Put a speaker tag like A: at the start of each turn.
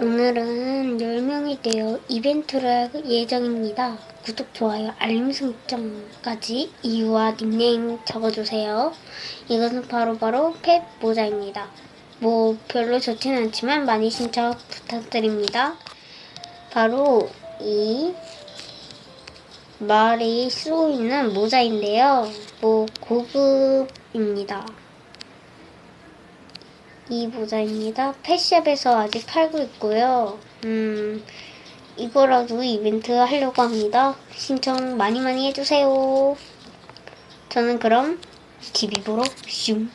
A: 오늘은 10명이 되어 이벤트를 할 예정입니다. 구독, 좋아요, 알림 설정까지 이유와 닉네임 적어주세요. 이것은 바로바로 펫 모자입니다. 뭐 별로 좋지는 않지만 많이 신청 부탁드립니다. 바로 이 말이 쓰고 있는 모자인데요. 뭐 고급입니다. 이 모자입니다. 펫샵에서 아직 팔고 있고요. 음, 이거라도 이벤트 하려고 합니다. 신청 많이 많이 해주세요. 저는 그럼 TV 보러 슝.